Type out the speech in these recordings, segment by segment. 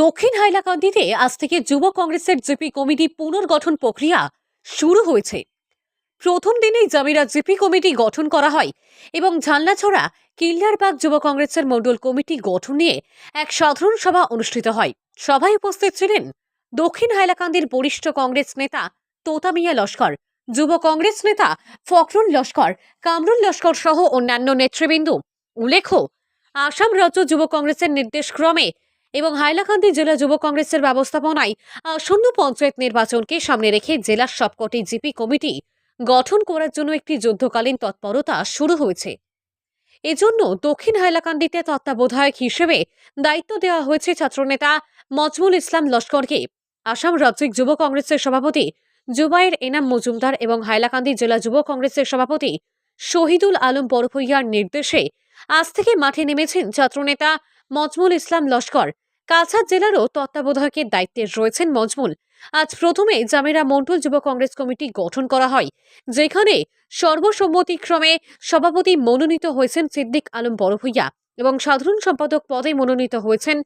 দক্ষিণ হাইলাকান্দিতে আজ থেকে যুব কংগ্রেসের জিপি কমিটি পুনর্গঠন প্রক্রিয়া শুরু হয়েছে। প্রথম দিনেই জামিরা জিপি কমিটি গঠন করা হয় এবং ঝালনাছড়া, কিল্লারবাগ যুব কংগ্রেসের মণ্ডল কমিটি গঠন নিয়ে এক সাধারণ সভা অনুষ্ঠিত হয়। সভায় উপস্থিত ছিলেন দক্ষিণ হাইলাকান্দির বরিষ্ঠ কংগ্রেস নেতা তোতামিয়া লস্কর, যুব কংগ্রেস নেতা ফখরুল লস্কর, কামরুল লস্কর সহ অন্যান্য নেতৃবৃন্দ। উল্লেখ্য, আসাম রাজ্য যুব কংগ্রেসের নির্দেশক্রমে এবং হাইলাকান্দি জেলা যুব কংগ্রেসের ব্যবস্থাপনায় আসন্ন পঞ্চায়েত নির্বাচনকে সামনে রেখে জেলার সবকটি জিপি কমিটি গঠন করার জন্য একটি যুদ্ধকালীন তৎপরতা শুরু হয়েছে। এজন্য দক্ষিণ হাইলাকান্দিতে তত্ত্বাবধায়ক হিসেবে দায়িত্ব দেওয়া হয়েছে ছাত্রনেতা মজমুল ইসলাম লস্করকে। আসাম রাজ্যিক যুব কংগ্রেসের সভাপতি জুবাইর এনাম মজুমদার এবং হাইলাকান্দি জেলা যুব কংগ্রেসের সভাপতি শহীদুল আলম বড়ভূইয়ার নির্দেশে আজ থেকে মাঠে নেমেছেন ছাত্রনেতা মজমুল ইসলাম লস্কর। কাছাড় জেলারও তত্ত্বাবধায়কের দায়িত্বে রয়েছেন মজমুল। আজ প্রথমে জামেরা মন্ডল যুব কংগ্রেস কমিটি গঠন করা হয়, যেখানে সর্বসম্মতিক্রমে সভাপতি মনোনীত হয়েছেন সিদ্দিক আলম বড়ভূইয়া এবং সাধারণ সম্পাদক পদে মনোনীত হয়েছেন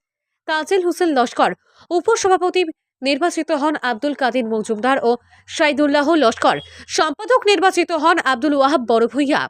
তাজেল হোসেন লস্কর। উপসভাপতি নির্বাচিত হন আব্দুল কাদির মজুমদার ও সাইদুল্লাহ লস্কর। সম্পাদক নির্বাচিত হন আব্দুল ওয়াহাব বড়ভূইয়া,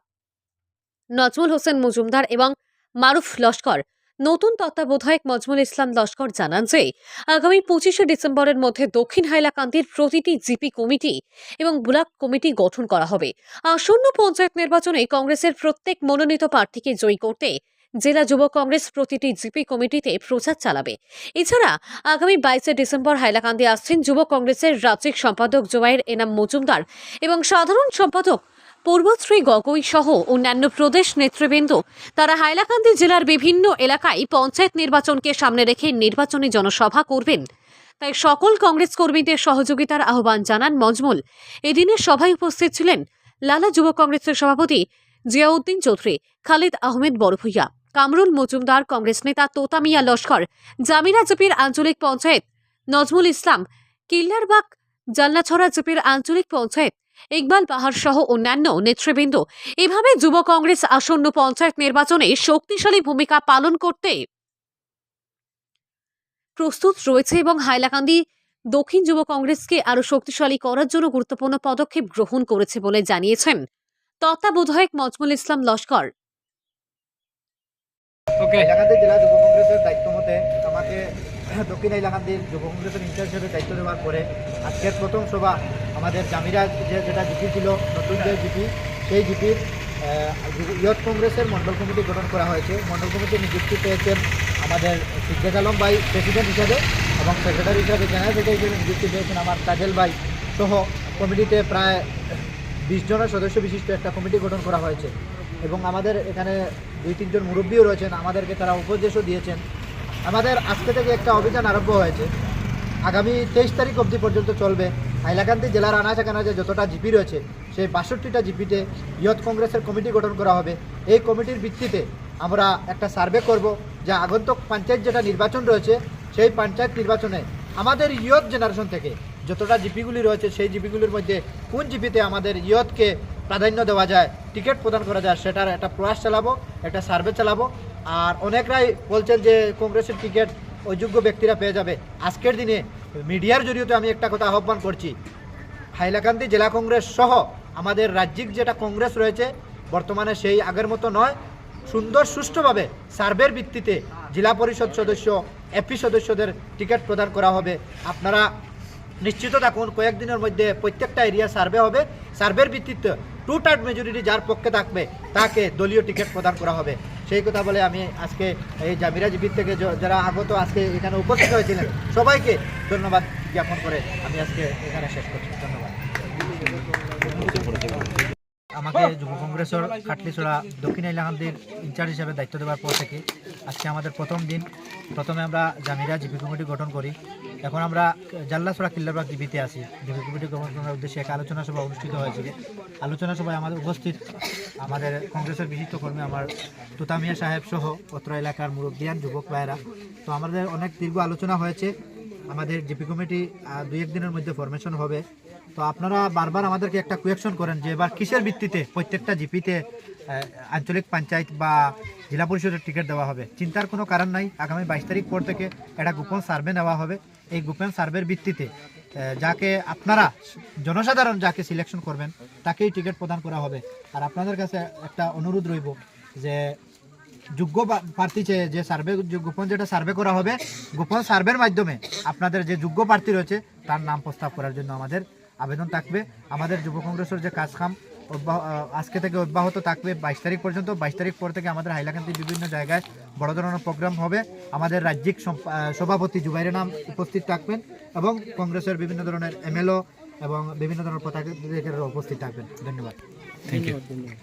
নজমুল হোসেন মজুমদার এবং মারুফ লস্কর। নতুন তত্ত্বাবধায়ক মজমুল ইসলাম লস্কর জানান যে, আগামী পঁচিশে ডিসেম্বরের মধ্যে দক্ষিণ হাইলাকান্দির প্রতিটি জিপি কমিটি এবং ব্লক কমিটি গঠন করা হবে। আসন্ন পঞ্চায়েত নির্বাচনে কংগ্রেসের প্রত্যেক মনোনীত প্রার্থীকে জয়ী করতে জেলা যুব কংগ্রেস প্রতিটি জিপি কমিটিতে প্রচার চালাবে। এছাড়া আগামী বাইশে ডিসেম্বর হাইলাকান্দি আসছেন যুব কংগ্রেসের রাজ্যিক সম্পাদক জোবাইর এনাম মজুমদার এবং সাধারণ সম্পাদক পূর্বশ্রী গগৈ সহ অন্যান্য প্রদেশ নেতৃবৃন্দ, তারা হাইলাকান্দি জেলার বিভিন্ন এলাকায় পঞ্চায়েত নির্বাচনকে সামনে রেখে নির্বাচনী জনসভা করবেন। তাই সকল কংগ্রেস কর্মীদের সহযোগিতার আহ্বান জানান মজমুল। এদিনের সভায় উপস্থিত ছিলেন লালা যুব কংগ্রেসের সভাপতি জিয়াউদ্দিন চৌধুরী, খালিদ আহমেদ বড়ভূইয়া, কামরুল মজুমদার কংগ্রেস নেতা তোতামিয়া লস্কর, জামিরা জিপির আঞ্চলিক পঞ্চায়েত নজমুল ইসলাম, কিল্লারবাগ জালনাছড়া জিপির আঞ্চলিক পঞ্চায়েত ইকবাল পাহাড় সহ অন্যান্য নেতৃবৃন্দ। এভাবে যুব কংগ্রেস আসন্ন পঞ্চায়েত নির্বাচনে শক্তিশালী ভূমিকা পালন করতে প্রস্তুত রয়েছে এবং হাইলাকান্দি দক্ষিণ যুব কংগ্রেসকে আরও শক্তিশালী করার জন্য গুরুত্বপূর্ণ পদক্ষেপ গ্রহণ করেছে বলে জানিয়েছেন তত্ত্বাবধায়ক মজমুল ইসলাম লস্কর। ওকে। জেলা যুব কংগ্রেসের দায়িত্ব মতে আমাকে দক্ষিণ হাইলাকান্দির যুব কংগ্রেসের ইনচার্জ হিসেবে দায়িত্ব দেওয়ার পরে আজকের প্রথম সভা আমাদের জামিরা যে যেটা জিপি ছিল, নতুন যে জিপি, সেই জিপির ইয়ত কংগ্রেসের মণ্ডল কমিটি গঠন করা হয়েছে। মণ্ডল কমিটি নিযুক্তি পেয়েছেন আমাদের সিদ্দেক আলম ভাই, প্রেসিডেন্ট হিসাবে এবং সেক্রেটারি হিসাবে, জেনারেল সেক্রেটারি হিসেবে নিযুক্তি পেয়েছেন আমার কাজেল ভাই সহ কমিটিতে প্রায় বিশ জনের সদস্য বিশিষ্ট একটা কমিটি গঠন করা হয়েছে। এবং আমাদের এখানে দুই তিনজন মুরব্বীও রয়েছেন, আমাদেরকে তারা উপদেশও দিয়েছেন। আমাদের আজকে থেকে একটা অভিযান আরম্ভ হয়েছে। আগামী তেইশ তারিখ অবধি পর্যন্ত চলবে। হাইলাকান্দি জেলার আনাচে কানাচে যতটা জিপি রয়েছে, সেই বাষট্টিটা জিপিতে ইয়ত কংগ্রেসের কমিটি গঠন করা হবে। এই কমিটির ভিত্তিতে আমরা একটা সার্ভে করব, যে আগন্তুক পঞ্চায়েত যেটা নির্বাচন রয়েছে, সেই পঞ্চায়েত নির্বাচনে আমাদের ইয়ত জেনারেশন থেকে যতটা জিপিগুলি রয়েছে, সেই জিপিগুলির মধ্যে কোন জিপিতে আমাদের ইয়তকে প্রাধান্য দেওয়া যায়, টিকিট প্রদান করা যায়, সেটার একটা প্রয়াস চালাবো, একটা সার্ভে চালাবো। আর অনেকরাই বলছেন যে কংগ্রেসের টিকিট অযোগ্য ব্যক্তিরা পেয়ে যাবে। আজকের দিনে মিডিয়ার জরিয়তে আমি একটা কথা আহ্বান করছি। হাইলাকান্দি জেলা কংগ্রেস সহ আমাদের রাজ্যিক যেটা কংগ্রেস রয়েছে, বর্তমানে সেই আগের মতো নয়, সুন্দর সুষ্ঠুভাবে সার্ভের ভিত্তিতে জেলা পরিষদ সদস্য এপি সদস্যদের টিকিট প্রদান করা হবে। আপনারা নিশ্চিত থাকুন, কয়েকদিনের মধ্যে প্রত্যেকটা এরিয়া সার্ভে হবে। সার্ভের ভিত্তিতে টু থার্ড মেজরিটি যার পক্ষে থাকবে, তাকে দলীয় টিকিট প্রদান করা হবে। সেই কথা বলে আমি আজকে এই জামিরা জিবির থেকে যারা আগত আজকে এখানে উপস্থিত হয়েছিলেন, সবাইকে ধন্যবাদ জ্ঞাপন করে আমি আজকে এখানে শেষ করছি। ধন্যবাদ। আমাকে যুব কংগ্রেসের কাটলিছড়া দক্ষিণ এলাকান্দির ইনচার্জ হিসাবে দায়িত্ব দেওয়ার পর থেকে আজকে আমাদের প্রথম দিন। প্রথমে আমরা জামিরা জিপি কমিটি গঠন করি এখন আমরা জাল্লাছড়া কিল্লাবাগ ডিবিতে আছি। ডিবি কমিটি গঠন করার উদ্দেশ্যে এক আলোচনা সভা অনুষ্ঠিত হয়েছিল আলোচনা সভায় আমাদের উপস্থিত আমাদের কংগ্রেসের বিশিষ্ট কর্মী আমার তুতামিয়া সাহেব সহ অত্র এলাকার মুরব্বিয়ান, যুবক ভাইয়েরা। তো আমাদের অনেক দীর্ঘ আলোচনা হয়েছে। আমাদের ডিপি কমিটি দু দুই এক দিনের মধ্যে ফরমেশন হবে। তো আপনারা বারবার আমাদেরকে একটা কোয়েকশন করেন যে এবার কিসের ভিত্তিতে প্রত্যেকটা জিপিতে আঞ্চলিক পঞ্চায়েত বা জেলা পরিষদের টিকিট দেওয়া হবে? চিন্তার কোনো কারণ নাই। আগামী বাইশ তারিখ পর থেকে একটা গোপন সার্ভে নেওয়া হবে। এই গোপন সার্ভের ভিত্তিতে যাকে আপনারা, জনসাধারণ যাকে সিলেকশন করবেন, তাকেই টিকিট প্রদান করা হবে। আর আপনাদের কাছে একটা অনুরোধ রইব যে যোগ্য প্রার্থী চেয়ে যে সার্ভে গোপন যেটা সার্ভে করা হবে, গোপন সার্ভের মাধ্যমে আপনাদের যে যোগ্য প্রার্থী রয়েছে, তার নাম প্রস্তাব করার জন্য আমাদের আবেদন থাকবে। আমাদের যুব কংগ্রেসের যে কাজকাম অব্যাহ- আজকে থেকে অব্যাহত থাকবে বাইশ তারিখ পর্যন্ত। বাইশ তারিখ পর থেকে আমাদের হাইলাকান্দির বিভিন্ন জায়গায় বড় ধরনের প্রোগ্রাম হবে। আমাদের রাজ্যিক সভাপতি জুবাইরের নাম উপস্থিত থাকবেন এবং কংগ্রেসের বিভিন্ন ধরনের এমএলও এবং বিভিন্ন ধরনের পতাকা উপস্থিত থাকবেন। ধন্যবাদ। Thank you